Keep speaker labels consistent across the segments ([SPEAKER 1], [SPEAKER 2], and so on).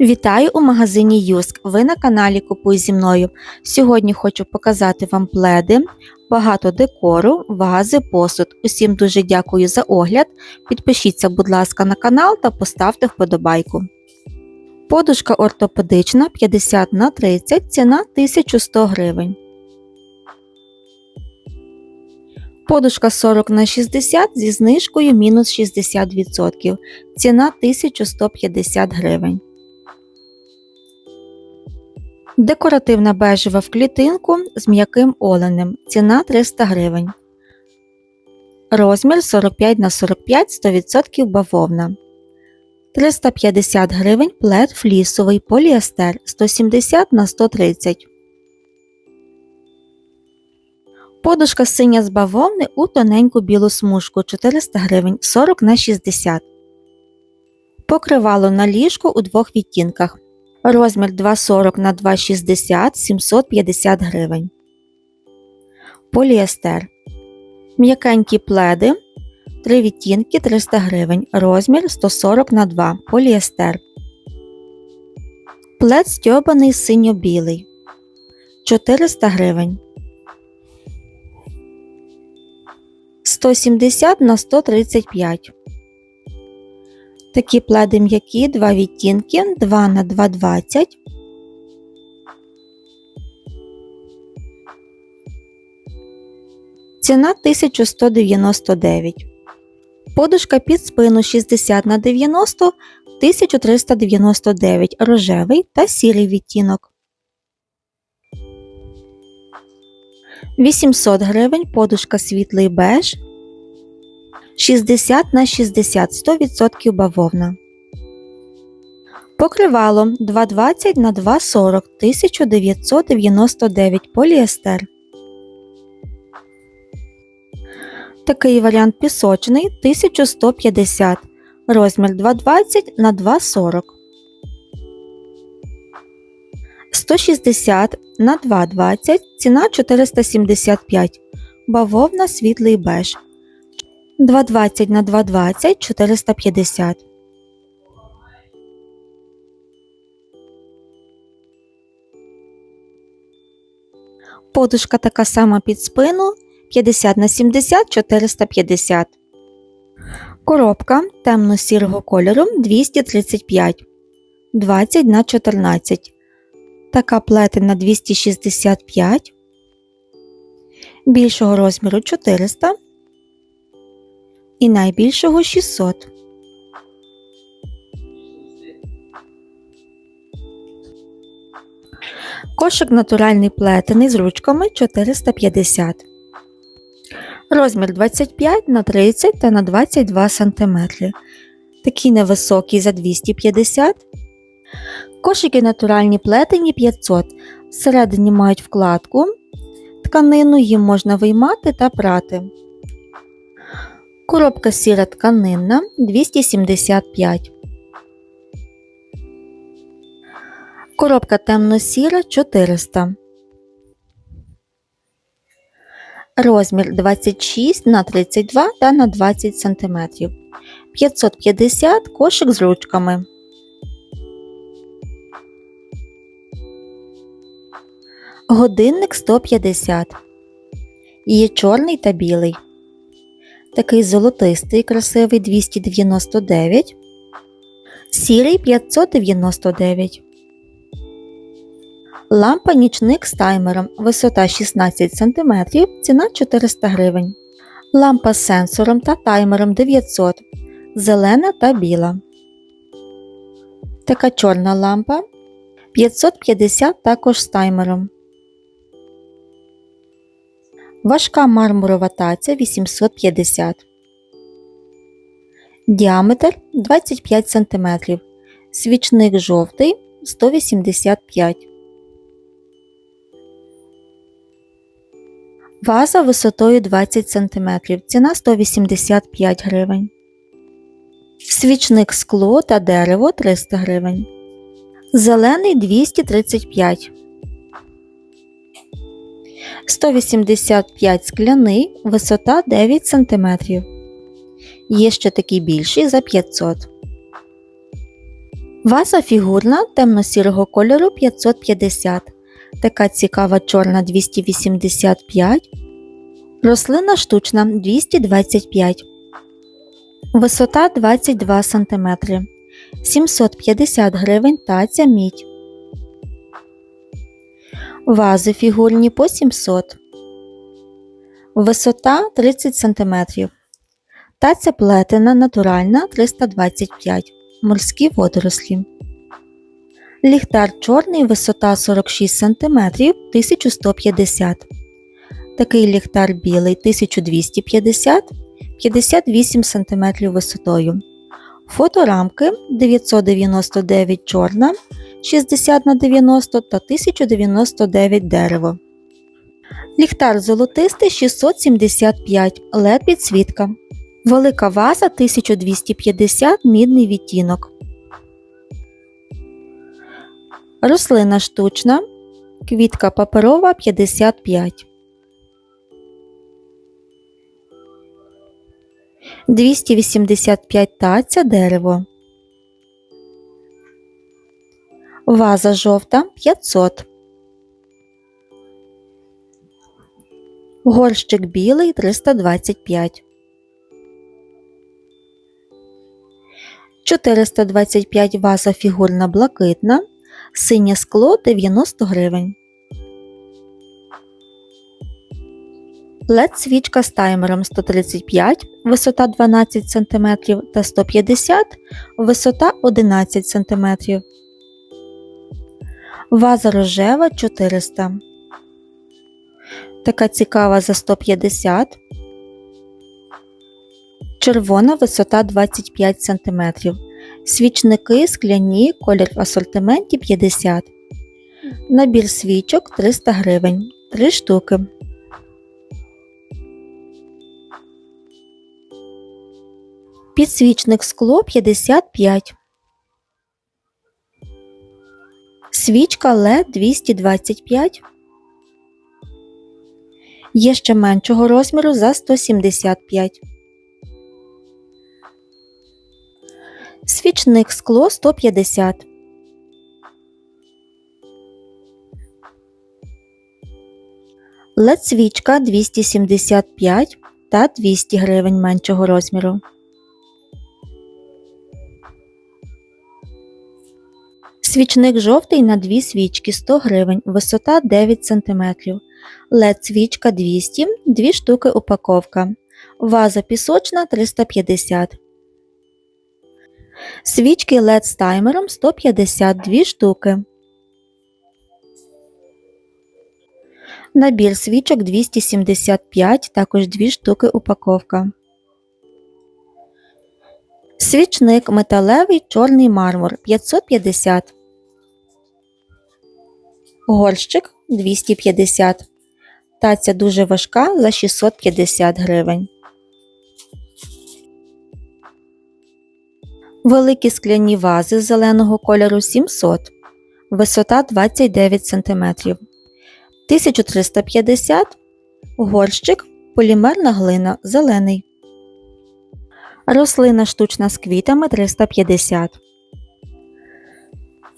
[SPEAKER 1] Вітаю у магазині Юск. Ви на каналі Купуй зі мною. Сьогодні хочу показати вам пледи, багато декору, вази, посуд. Усім дуже дякую за огляд. Підпишіться, будь ласка, на канал та поставте вподобайку. Подушка ортопедична 50 на 30, ціна 1100 гривень. Подушка 40 на 60 зі знижкою мінус 60%. Ціна 1150 гривень. Декоративна бежева в клітинку з м'яким оленем. Ціна 300 гривень. Розмір 45 на 45 100% бавовна. 350 гривень плед флісовий поліестер 170 на 130. Подушка синя з бавовни у тоненьку білу смужку 400 гривень 40 на 60. Покривало на ліжку у двох відтінках. Розмір 2,40 на 2,60 750 гривень. Поліестер. М'якенькі пледи. Три відтінки 300 гривень. Розмір 140 на 2 Поліестер. Плед стьобаний синьо-білий. 400 гривень. 170 на 135 Такі пледи м'які, два відтінки, 2 на 2,20. Ціна 1199. Подушка під спину 60 на 90 1399 рожевий та сірий відтінок. 800 гривень подушка світлий беж 60 на 60 100% бавовна. Покривало 220 на 240 1999 поліестер. Такий варіант пісочний 1150 розмір 220 на 240 160 на 220 ціна 475 бавовна світлий беж 220 на 220 450. Подушка така сама під спину 50 на 70 450. Коробка темно-сірого кольору 235 20 на 14. Така плетена 265. Більшого розміру 400 і найбільшого 600. Кошик натуральний плетений з ручками 450. Розмір 25 на 30 та на 22 см. Такий невисокий за 250 Кошики натуральні плетені 500. Всередині мають вкладку. Тканину їм можна виймати та прати. Коробка сіра тканинна 275. Коробка темно-сіра 400. Розмір 26 на 32 та на 20 см. 550 кошик з ручками. Годинник 150. Є чорний та білий. Такий золотистий, красивий 299. Сірий 599. Лампа нічник з таймером. Висота 16 см. Ціна 400 гривень. Лампа з сенсором та таймером 900. Зелена та біла. Така чорна лампа 550 також з таймером. Важка мармурова таця 850. Діаметр 25 см. Свічник жовтий 185. Ваза висотою 20 см. Ціна 185 гривень. Свічник скло та дерево 300 гривень. Зелений 235 185 скляний, висота 9 см. Є ще такий більший за 500 Ваза фігурна темно-сірого кольору 550. Така цікава чорна 285. Рослина штучна 225. Висота 22 см. 750 гривень таця мідь. Вази фігурні по 700. Висота 30 см. Таця плетена натуральна 325 морські водорослі. Ліхтар чорний, висота 46 см 1150 Такий ліхтар білий 1250 58 см висотою. Фоторамки 999 чорна 60 на 90 та 1099 дерево. Ліхтар золотистий 675 LED підсвітка. Велика ваза 1250 мідний відтінок. Рослина штучна. Квітка паперова 55. 285 таця дерево. Ваза жовта 500. Горщик білий 325. 425 ваза фігурна блакитна, синє скло 90 гривень. led свічка з таймером 135, висота 12 см та 150, висота 11 см. Ваза рожева 400. Така цікава за 150. Червона висота 25 см. Свічники скляні, колір в асортименті 50. Набір свічок 300 гривень. 3 штуки. Підсвічник скло 55. Свічка LED 225. Є ще меншого розміру за 175. Свічник скло 150. LED свічка 275 та 200 гривень меншого розміру. Свічник жовтий на 2 свічки 100 гривень, висота 9 см. LED свічка 200, 2 штуки упаковка. Ваза пісочна 350. Свічки LED з таймером 152 штуки. Набір свічок 275, також 2 штуки упаковка. Свічник металевий чорний мармур 550. Горщик 250. Таця дуже важка за 650 гривень. Великі скляні вази зеленого кольору 700. Висота 29 см. 1350. Горщик полімерна глина зелений. Рослина штучна з квітами 350.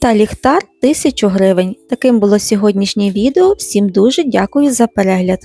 [SPEAKER 1] Та ліхтар 1000 гривень. Таким було сьогоднішнє відео. Всім дуже дякую за перегляд.